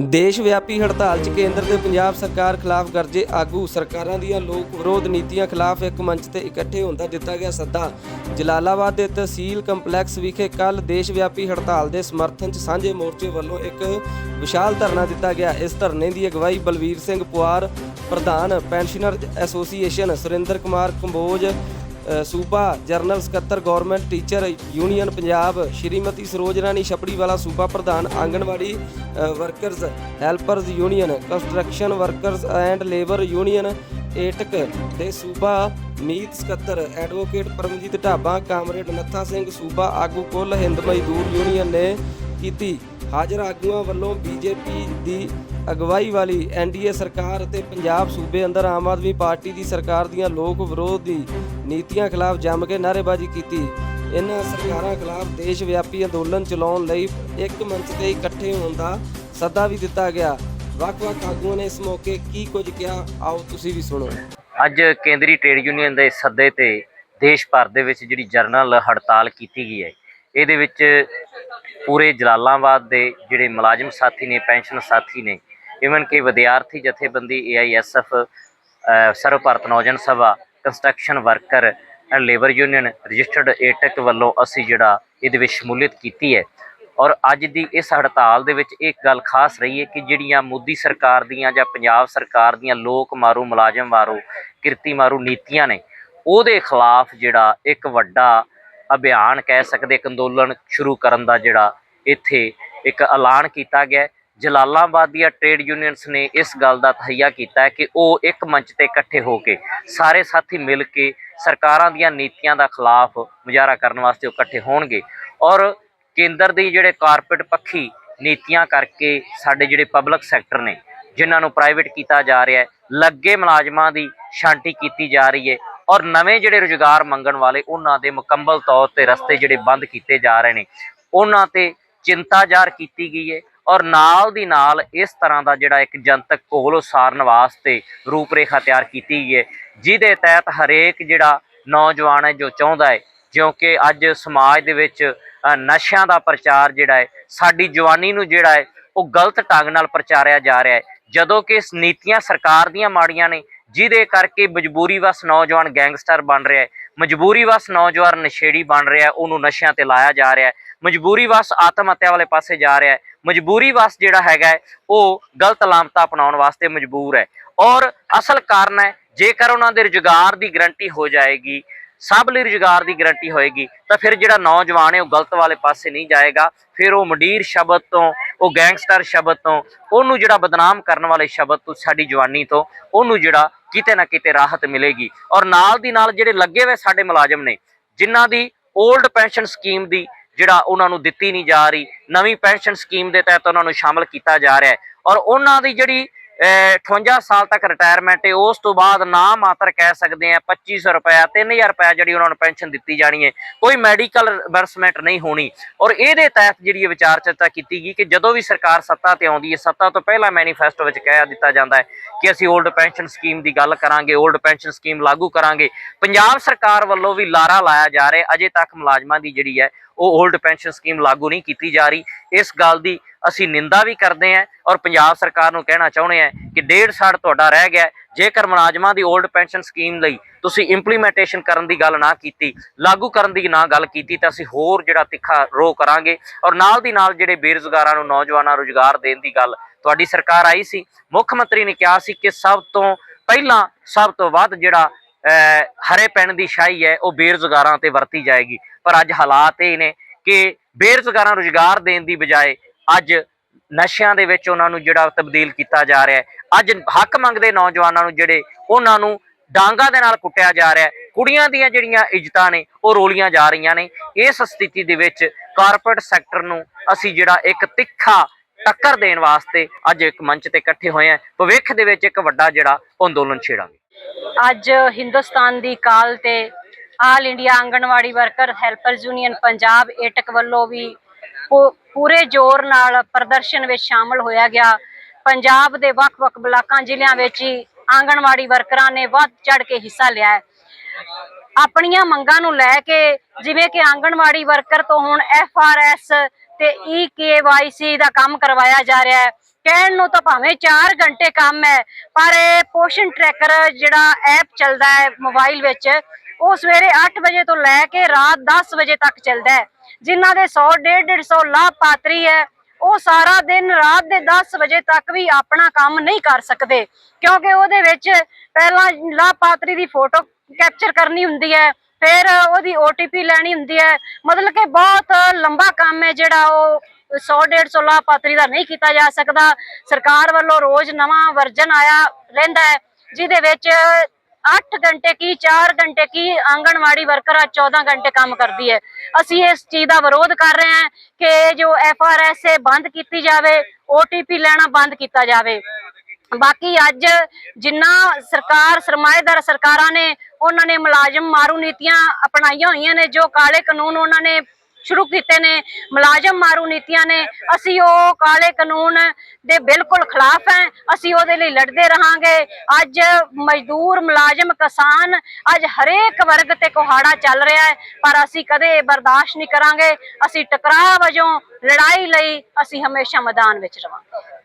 ਦੇਸ਼ ਵਿਆਪੀ ਹੜਤਾਲ 'ਚ ਕੇਂਦਰ ਤੇ ਪੰਜਾਬ ਸਰਕਾਰ ਖਿਲਾਫ ਗਰਜੇ ਆਗੂ ਸਰਕਾਰਾਂ ਦੀਆਂ ਲੋਕ ਵਿਰੋਧ ਨੀਤੀਆਂ ਖਿਲਾਫ ਇੱਕ ਮੰਚ ਤੇ ਇਕੱਠੇ ਹੋਣ ਦਾ ਦਿੱਤਾ ਗਿਆ ਸੱਦਾ। ਜਲਾਲਾਬਾਦ ਦੇ ਤਹਿਸੀਲ ਕੰਪਲੈਕਸ ਵਿਖੇ ਕੱਲ ਦੇਸ਼ ਵਿਆਪੀ ਹੜਤਾਲ ਦੇ ਸਮਰਥਨ 'ਚ ਸਾਂਝੇ ਮੋਰਚੇ ਵੱਲੋਂ ਇੱਕ ਵਿਸ਼ਾਲ ਧਰਨਾ ਦਿੱਤਾ ਗਿਆ। ਇਸ ਧਰਨੇ ਦੀ ਅਗਵਾਈ ਬਲਵੀਰ ਸਿੰਘ ਪੁਆਰ, ਪ੍ਰਧਾਨ ਪੈਨਸ਼ਨਰ ਐਸੋਸੀਏਸ਼ਨ ਸੁਰਿੰਦਰ ਕੁਮਾਰ ਕੰਬੋਜ ਸੂਬਾ ਜਰਨਲ ਸਕੱਤਰ government teacher union Punjab Shrimati Saroj Rani Chhapriwala ਸੂਬਾ ਪ੍ਰਧਾਨ ਆਂਗਣਵਾੜੀ ਅ, workers helpers union construction workers and labour union AITUC ਦੇ ਸੂਬਾ ਮੀਤ ਸਕੱਤਰ ਐਡਵੋਕੇਟ ਪਰਮਜੀਤ ਢਾਬਾ ਕਾਮਰੇਡ ਨੱਥਾ ਸਿੰਘ ਸੂਬਾ ਆਗੂ ਕੁੱਲ ਹਿੰਦ ਮਜ਼ਦੂਰ ਯੂਨੀਅਨ ਨੇ ਕੀਤੀ ਹਾਜ਼ਰ ਆਗੂਆਂ ਵੱਲੋਂ ਬੀਜੇਪੀ ਦੀ ਅਗਵਾਈ ਵਾਲੀ ਐਨਡੀਏ ਸਰਕਾਰ ਅਤੇ ਪੰਜਾਬ ਸੂਬੇ ਅੰਦਰ ਆਮ ਆਦਮੀ ਪਾਰਟੀ ਦੀ ਸਰਕਾਰ ਦੀਆਂ ਲੋਕ ਵਿਰੋਧ ਦੀ ਨੀਤੀਆਂ ਖਿਲਾਫ ਜੰਮ ਕੇ ਨਾਅਰੇਬਾਜ਼ੀ ਕੀਤੀ। ਇਹਨਾਂ ਸਰਕਾਰਾਂ ਖਿਲਾਫ ਦੇਸ਼ ਵਿਆਪੀ ਅੰਦੋਲਨ ਚਲਾਉਣ ਲਈ ਇੱਕ ਮੰਚ ਤੇ ਇਕੱਠੇ ਹੋਣ ਦਾ ਸੱਦਾ ਵੀ ਦਿੱਤਾ ਗਿਆ। ਵੱਖ-ਵੱਖ ਆਗੂਆਂ ਨੇ ਇਸ ਮੌਕੇ ਕੀ ਕੁਝ ਕਿਹਾ, ਆਓ ਤੁਸੀਂ ਵੀ ਸੁਣੋ। ਅੱਜ ਕੇਂਦਰੀ ਟ੍ਰੇਡ ਯੂਨੀਅਨ ਦੇ ਸੱਦੇ ਤੇ ਦੇਸ਼ ਭਰ ਦੇ ਵਿੱਚ ਜਿਹੜੀ ਜਰਨਲ ਹੜਤਾਲ ਕੀਤੀ ਗਈ ਹੈ, ਇਹਦੇ ਵਿੱਚ ਪੂਰੇ ਜਲਾਲਾਬਾਦ ਦੇ ਜਿਹੜੇ ਮੁਲਾਜ਼ਮ ਸਾਥੀ ਨੇ, ਪੈਨਸ਼ਨ ਸਾਥੀ ਨੇ ਇਵਨ ਕਿ ਵਿਦਿਆਰਥੀ ਜਥੇਬੰਦੀ AISF Sarv Bharat Naujawan Sabha construction worker and labour union registered AITUC ਵੱਲੋਂ ਅਸੀਂ ਜਿਹੜਾ ਇਹਦੇ ਵਿੱਚ ਸ਼ਮੂਲੀਅਤ ਕੀਤੀ ਹੈ। ਔਰ ਅੱਜ ਦੀ ਇਸ ਹੜਤਾਲ ਦੇ ਵਿੱਚ ਇੱਕ ਗੱਲ ਖਾਸ ਰਹੀ ਹੈ ਕਿ ਜਿਹੜੀਆਂ ਮੋਦੀ ਸਰਕਾਰ ਦੀਆਂ ਜਾਂ ਪੰਜਾਬ ਸਰਕਾਰ ਦੀਆਂ ਲੋਕ ਮਾਰੂ, ਮੁਲਾਜ਼ਮ ਮਾਰੂ, ਕਿਰਤੀ ਮਾਰੂ ਨੀਤੀਆਂ ਨੇ, ਉਹਦੇ ਖਿਲਾਫ ਜਿਹੜਾ ਇੱਕ ਵੱਡਾ ਅਭਿਆਨ ਕਹਿ ਸਕਦੇ ਇੱਕ ਅੰਦੋਲਨ ਸ਼ੁਰੂ ਕਰਨ ਦਾ ਜਿਹੜਾ ਇੱਥੇ ਇੱਕ ਐਲਾਨ ਕੀਤਾ ਗਿਆ ਜਲਾਲਾਬਾਦ ਦੀਆਂ ਟ੍ਰੇਡ ਯੂਨੀਅਨਸ ਨੇ ਇਸ ਗੱਲ ਦਾ ਤਹਈਆ ਕੀਤਾ ਹੈ ਕਿ ਉਹ ਇੱਕ ਮੰਚ ਤੇ ਇਕੱਠੇ ਹੋ ਕੇ ਸਾਰੇ ਸਾਥੀ ਮਿਲ ਕੇ ਸਰਕਾਰਾਂ ਦੀਆਂ ਨੀਤੀਆਂ ਦਾ ਖਿਲਾਫ ਮੁਜ਼ਾਹਰਾ ਕਰਨ ਵਾਸਤੇ ਉਹ ਇਕੱਠੇ ਹੋਣਗੇ। ਔਰ ਕੇਂਦਰ ਦੀ ਜਿਹੜੇ ਕਾਰਪੋਰੇਟ ਪੱਖੀ ਨੀਤੀਆਂ ਕਰਕੇ ਸਾਡੇ ਜਿਹੜੇ ਪਬਲਿਕ ਸੈਕਟਰ ਨੇ, ਜਿਨ੍ਹਾਂ ਨੂੰ ਪ੍ਰਾਈਵੇਟ ਕੀਤਾ ਜਾ ਰਿਹਾ ਹੈ, ਲੱਗੇ ਮੁਲਾਜ਼ਮਾਂ ਦੀ ਛਾਂਟੀ ਕੀਤੀ ਜਾ ਰਹੀ ਹੈ ਔਰ ਨਵੇਂ ਜਿਹੜੇ ਰੁਜ਼ਗਾਰ ਮੰਗਣ ਵਾਲੇ ਉਹਨਾਂ ਦੇ ਮੁਕੰਮਲ ਤੌਰ ਤੇ ਰਸਤੇ ਜਿਹੜੇ ਬੰਦ ਕੀਤੇ ਜਾ ਰਹੇ ਨੇ, ਉਹਨਾਂ ਤੇ ਚਿੰਤਾ ਜ਼ਾਹਰ ਕੀਤੀ ਗਈ ਹੈ ਔਰ ਨਾਲ ਦੀ ਨਾਲ ਇਸ ਤਰ੍ਹਾਂ ਦਾ ਜਿਹੜਾ ਇੱਕ ਜਨਤਕ ਕੋਲ ਉਸਾਰਨ ਵਾਸਤੇ ਰੂਪਰੇਖਾ ਤਿਆਰ ਕੀਤੀ ਗਈ ਹੈ, ਜਿਹਦੇ ਤਹਿਤ ਹਰੇਕ ਜਿਹੜਾ ਨੌਜਵਾਨ ਹੈ ਜੋ ਚਾਹੁੰਦਾ ਹੈ, ਕਿਉਂਕਿ ਅੱਜ ਸਮਾਜ ਦੇ ਵਿੱਚ ਨਸ਼ਿਆਂ ਦਾ ਪ੍ਰਚਾਰ ਜਿਹੜਾ ਹੈ, ਸਾਡੀ ਜਵਾਨੀ ਨੂੰ ਜਿਹੜਾ ਹੈ, ਉਹ ਗਲਤ ਢੰਗ ਨਾਲ ਪ੍ਰਚਾਰਿਆ ਜਾ ਰਿਹਾ ਹੈ। ਜਦੋਂ ਕਿ ਇਸ ਨੀਤੀਆਂ ਸਰਕਾਰ ਦੀਆਂ ਮਾੜੀਆਂ ਨੇ, ਜਿਹਦੇ ਕਰਕੇ ਮਜਬੂਰੀ ਵਸ ਨੌਜਵਾਨ ਗੈਂਗਸਟਰ ਬਣ ਰਿਹਾ ਹੈ ਮਜਬੂਰੀ ਵਸ ਨੌਜਵਾਨ ਨਸ਼ੇੜੀ ਬਣ ਰਿਹਾ ਹੈ, ਉਹਨੂੰ ਨਸ਼ਿਆਂ ਤੇ ਲਾਇਆ ਜਾ ਰਿਹਾ ਹੈ ਮਜਬੂਰੀ ਵਸ ਆਤਮ ਹੱਤਿਆ ਵਾਲੇ ਪਾਸੇ ਜਾ ਰਿਹਾ ਹੈ ਮਜਬੂਰੀ ਵਸ ਜਿਹੜਾ ਹੈਗਾ ਉਹ ਗਲਤ ਲਾਮਤਾ ਅਪਣਾਉਣ ਵਾਸਤੇ ਮਜਬੂਰ ਹੈ। ਔਰ ਅਸਲ ਕਾਰਨ ਹੈ, ਜੇਕਰ ਉਹਨਾਂ ਦੇ ਰੁਜ਼ਗਾਰ ਦੀ ਗਰੰਟੀ ਹੋ ਜਾਏਗੀ, ਸਭ ਲਈ ਰੁਜ਼ਗਾਰ ਦੀ ਗਰੰਟੀ ਹੋਏਗੀ, ਤਾਂ ਫਿਰ ਜਿਹੜਾ ਨੌਜਵਾਨ ਹੈ, ਉਹ ਗਲਤ ਵਾਲੇ ਪਾਸੇ ਨਹੀਂ ਜਾਏਗਾ। ਫਿਰ ਉਹ ਮੰਡੀਰ ਸ਼ਬਦ ਤੋਂ, ਉਹ ਗੈਂਗਸਟਰ ਸ਼ਬਦ ਤੋਂ, ਉਹਨੂੰ ਜਿਹੜਾ ਬਦਨਾਮ ਕਰਨ ਵਾਲੇ ਸ਼ਬਦ ਤੋਂ, ਸਾਡੀ ਜਵਾਨੀ ਤੋਂ, ਉਹਨੂੰ ਜਿਹੜਾ ਕਿਤੇ ਨਾ ਕਿਤੇ ਰਾਹਤ ਮਿਲੇਗੀ। ਔਰ ਨਾਲ ਦੀ ਨਾਲ ਜਿਹੜੇ ਲੱਗੇ ਹੋਏ ਸਾਡੇ ਮੁਲਾਜ਼ਮ ਨੇ, ਜਿਨ੍ਹਾਂ ਦੀ 올ਡ ਪੈਨਸ਼ਨ ਸਕੀਮ ਦੀ ਜਿਹੜਾ ਉਹਨਾਂ ਨੂੰ ਦਿੱਤੀ ਨਹੀਂ ਜਾ ਰਹੀ, ਨਵੀਂ ਪੈਨਸ਼ਨ ਸਕੀਮ ਦੇ ਤਹਿਤ ਉਹਨਾਂ ਨੂੰ ਸ਼ਾਮਲ ਕੀਤਾ ਜਾ ਰਿਹਾ ਹੈ। ਔਰ ਉਹਨਾਂ ਦੀ ਜਿਹੜੀ 58 ਸਾਲ ਤੱਕ ਰਿਟਾਇਰਮੈਂਟ ਹੈ। ਉਸ ਤੋਂ ਬਾਅਦ ਨਾ ਮਾਤਰ ਕਹਿ ਸਕਦੇ ਆ 2500 ਰੁਪਇਆ 3000 ਰੁਪਇਆ ਜਿਹੜੀ ਉਹਨਾਂ ਨੂੰ ਪੈਨਸ਼ਨ ਦਿੱਤੀ ਜਾਣੀ ਹੈ। ਕੋਈ ਮੈਡੀਕਲ ਰਿਵਰਸਮੈਂਟ ਨਹੀਂ ਹੋਣੀ। ਔਰ ਇਹਦੇ ਤਹਿਤ ਜਿਹੜੀ ਵਿਚਾਰ ਚਰਚਾ ਕੀਤੀ ਗਈ ਕਿ ਜਦੋਂ ਵੀ ਸਰਕਾਰ ਸੱਤਾ ਤੇ ਆਉਂਦੀ ਹੈ, ਸੱਤਾ ਤੋਂ ਪਹਿਲਾਂ ਮੈਨੀਫੈਸਟੋ ਵਿੱਚ ਕਹਿ ਦਿੱਤਾ ਜਾਂਦਾ ਹੈ ਕਿ ਅਸੀਂ 올ਡ ਪੈਨਸ਼ਨ ਸਕੀਮ ਦੀ ਗੱਲ ਕਰਾਂਗੇ 올ਡ ਪੈਨਸ਼ਨ ਸਕੀਮ ਲਾਗੂ ਕਰਾਂਗੇ। ਪੰਜਾਬ ਸਰਕਾਰ ਵੱਲੋਂ ਵੀ ਲਾਰਾ ਲਾਇਆ ਜਾ ਰਿਹਾ ਅਜੇ ਤੱਕ ਮੁਲਾਜ਼ਮਾਂ ਦੀ ਜਿਹੜੀ ਹੈ, ਉਹ 올ਡ ਪੈਨਸ਼ਨ ਸਕੀਮ ਲਾਗੂ ਨਹੀਂ ਕੀਤੀ ਜਾ ਰਹੀ। ਇਸ ਗੱਲ ਦੀ ਅਸੀਂ ਨਿੰਦਾ ਵੀ ਕਰਦੇ ਹਾਂ ਔਰ ਪੰਜਾਬ ਸਰਕਾਰ ਨੂੰ ਕਹਿਣਾ ਚਾਹੁੰਦੇ ਹਾਂ ਕਿ ਡੇਢ ਸਾਲ ਤੁਹਾਡਾ ਰਹਿ ਗਿਆ ਜੇਕਰ ਮੁਲਾਜ਼ਮਾਂ ਦੀ 올ਡ ਪੈਨਸ਼ਨ ਸਕੀਮ ਲਈ ਤੁਸੀਂ ਇੰਪਲੀਮੈਂਟੇਸ਼ਨ ਕਰਨ ਦੀ ਗੱਲ ਨਾ ਕੀਤੀ, ਲਾਗੂ ਕਰਨ ਦੀ ਨਾ ਗੱਲ ਕੀਤੀ, ਤਾਂ ਅਸੀਂ ਹੋਰ ਜਿਹੜਾ ਤਿੱਖਾ ਰੋ ਕਰਾਂਗੇ ਔਰ ਨਾਲ ਦੀ ਨਾਲ ਜਿਹੜੇ ਬੇਰੁਜ਼ਗਾਰਾਂ ਨੂੰ ਨੌਜਵਾਨਾਂ ਨੂੰ ਰੁਜ਼ਗਾਰ ਦੇਣ ਦੀ ਗੱਲ ਤੁਹਾਡੀ ਸਰਕਾਰ ਆਈ ਸੀ। ਮੁੱਖ ਮੰਤਰੀ ਨੇ ਕਿਹਾ ਸੀ ਕਿ ਸਭ ਤੋਂ ਪਹਿਲਾਂ ਸਭ ਤੋਂ ਵੱਧ ਜਿਹੜਾ ਹਰੇ ਪੈਣ ਦੀ ਸ਼ਾਹੀ ਹੈ, ਉਹ ਬੇਰੁਜ਼ਗਾਰਾਂ ਤੇ ਵਰਤੀ ਜਾਏਗੀ। ਪਰ ਅੱਜ ਹਾਲਾਤ ਇਹ ਨੇ ਕਿ ਬੇਰੁਜ਼ਗਾਰਾਂ ਨੂੰ ਰੁਜ਼ਗਾਰ ਦੇਣ ਦੀ ਬਜਾਏ ਅੱਜ ਨਸ਼ਿਆਂ ਦੇ ਵਿੱਚ ਉਹਨਾਂ ਨੂੰ ਜਿਹੜਾ ਤਬਦੀਲ ਕੀਤਾ ਜਾ ਰਿਹਾ ਹੈ। ਅੱਜ ਹੱਕ ਮੰਗਦੇ ਨੌਜਵਾਨਾਂ ਨੂੰ ਜਿਹੜੇ ਉਹਨਾਂ ਨੂੰ ਡਾਂਗਾ ਦੇ ਨਾਲ ਕੁੱਟਿਆ ਜਾ ਰਿਹਾ ਹੈ। ਕੁੜੀਆਂ ਦੀਆਂ ਜਿਹੜੀਆਂ ਇੱਜ਼ਤਾਂ ਨੇ, ਉਹ ਰੋਲੀਆਂ ਜਾ ਰਹੀਆਂ ਨੇ। ਇਸ ਸਥਿਤੀ ਦੇ ਵਿੱਚ ਕਾਰਪੋਰੇਟ ਸੈਕਟਰ ਨੂੰ ਅਸੀਂ ਜਿਹੜਾ ਇੱਕ ਤਿੱਖਾ ਟੱਕਰ ਦੇਣ ਵਾਸਤੇ ਅੱਜ ਇੱਕ ਮੰਚ ਤੇ ਇਕੱਠੇ ਹੋਏ ਹਾਂ। ਭਵਿੱਖ ਦੇ ਵਿੱਚ ਇੱਕ ਵੱਡਾ ਜਿਹੜਾ ਅੰਦੋਲਨ ਛੇੜਾਂਗੇ। ਅੱਜ ਹਿੰਦੁਸਤਾਨ ਦੀ ਕਾਲ ਤੇ all India anganwadi worker helpers union Punjab, AITUC ਵੱਲੋਂ ਵੀ ਪੂਰੇ ਜ਼ੋਰ ਨਾਲ ਪ੍ਰਦਰਸ਼ਨ ਵਿੱਚ ਸ਼ਾਮਲ ਹੋਇਆ ਗਿਆ। ਪੰਜਾਬ ਦੇ ਵੱਖ-ਵੱਖ ਬਲਾਕਾਂ, ਜ਼ਿਲ੍ਹਿਆਂ ਵਿੱਚ ਹੀ ਆਂਗਣਵਾੜੀ ਵਰਕਰਾਂ ਨੇ ਵੱਧ ਚੜ ਕੇ ਹਿੱਸਾ ਲਿਆ ਹੈ। ਆਪਣੀਆਂ ਮੰਗਾਂ ਨੂੰ ਲੈ ਕੇ ਜਿਵੇਂ ਕਿ ਆਂਗਣਵਾੜੀ ਵਰਕਰ ਤੋਂ ਹੁਣ ਐਫ ਆਰ ਐਸ ਤੇ ਈ ਕੇ ਵਾਈ ਸੀ ਦਾ ਕੰਮ ਕਰਵਾਇਆ ਜਾ ਰਿਹਾ ਹੈ। ਕਹਿਣ ਨੂੰ ਤਾਂ ਭਾਵੇਂ 4 ਘੰਟੇ ਕੰਮ ਹੈ, ਪਰ ਇਹ ਪੋਸ਼ਨ ਟਰੈਕਰ ਜਿਹੜਾ ਐਪ ਚੱਲਦਾ ਹੈ ਮੋਬਾਈਲ ਵਿੱਚ ਉਹ ਸਵੇਰੇ 8 ਵਜੇ ਤੋਂ ਲੈ ਕੇ ਰਾਤ 10 ਵਜੇ ਤੱਕ ਚੱਲਦਾ ਹੈ। ਜਿਨ੍ਹਾਂ ਦੇ 100 150 150 ਲਾਭਪਾਤਰੀ ਹੈ, ਉਹ ਸਾਰਾ ਦਿਨ ਰਾਤ ਦੇ 10 ਵਜੇ ਤੱਕ ਵੀ ਆਪਣਾ ਕੰਮ ਨਹੀਂ ਕਰ ਸਕਦੇ। ਕਿਉਂਕਿ ਉਹਦੇ ਵਿੱਚ ਪਹਿਲਾਂ ਲਾਭਪਾਤਰੀ ਦੀ ਫੋਟੋ ਕੈਪਚਰ ਕਰਨੀ ਹੁੰਦੀ ਹੈ, ਫਿਰ ਉਹਦੀ OTP ਲੈਣੀ ਹੁੰਦੀ ਹੈ। ਮਤਲਬ ਕਿ ਬਹੁਤ ਲੰਬਾ ਕੰਮ ਹੈ ਜਿਹੜਾ ਉਹ 100 150 ਲਾਭਪਾਤਰੀ ਦਾ ਨਹੀਂ ਕੀਤਾ ਜਾ ਸਕਦਾ। ਸਰਕਾਰ ਵੱਲੋਂ ਰੋਜ਼ ਨਵਾਂ ਵਰਜਨ ਆਇਆ ਰਹਿੰਦਾ ਹੈ, ਜਿਹਦੇ ਵਿੱਚ 8 ਘੰਟੇ ਕੀ 4 ਘੰਟੇ ਕੀ, ਆਂਗਣਵਾੜੀ ਵਰਕਰ ਆ 14 ਘੰਟੇ ਕੰਮ ਕਰਦੀ ਹੈ। ਅਸੀਂ ਇਸ ਚੀਜ਼ ਦਾ ਵਿਰੋਧ ਕਰ ਰਹੇ ਹਾਂ ਕਿ ਜੋ ਐਫ ਆਰ ਐਸ ਏ ਬੰਦ ਕੀਤੀ ਜਾਵੇ OTP ਲੈਣਾ ਬੰਦ ਕੀਤਾ ਜਾਵੇ। ਬਾਕੀ ਅੱਜ ਜਿੰਨਾ ਸਰਕਾਰ, ਸਰਮਾਏਦਾਰ ਸਰਕਾਰਾਂ ਨੇ, ਉਹਨਾਂ ਨੇ ਮੁਲਾਜ਼ਮ ਮਾਰੂ ਨੀਤੀਆਂ ਅਪਣਾਈਆਂ ਹੋਈਆਂ ਨੇ, ਜੋ ਕਾਲੇ ਕਾਨੂੰਨ ਉਹਨਾਂ ਨੇ ਸ਼ੁਰੂ ਕੀਤੇ ਨੇ, ਮੁਲਾਜ਼ਮ ਮਾਰੂ ਨੀਤੀਆਂ ਨੇ, ਅਸੀਂ ਉਹ ਕਾਲੇ ਕਾਨੂੰਨ ਦੇ ਬਿਲਕੁਲ ਖਿਲਾਫ ਹੈ, ਅਸੀਂ ਉਹਦੇ ਲਈ ਲੜਦੇ ਰਹਾਂਗੇ। ਅੱਜ ਮਜ਼ਦੂਰ, ਮੁਲਾਜ਼ਮ, ਕਿਸਾਨ, ਅੱਜ ਹਰੇਕ ਵਰਗ ਤੇ ਕੁਹਾੜਾ ਚੱਲ ਰਿਹਾ ਹੈ, ਪਰ ਅਸੀਂ ਕਦੇ ਬਰਦਾਸ਼ਤ ਨਹੀਂ ਕਰਾਂਗੇ। ਅਸੀਂ ਟਕਰਾਅ ਵਜੋਂ ਲੜਾਈ ਲਈ ਅਸੀਂ ਹਮੇਸ਼ਾ ਮੈਦਾਨ ਵਿੱਚ ਰਵਾਂਗੇ।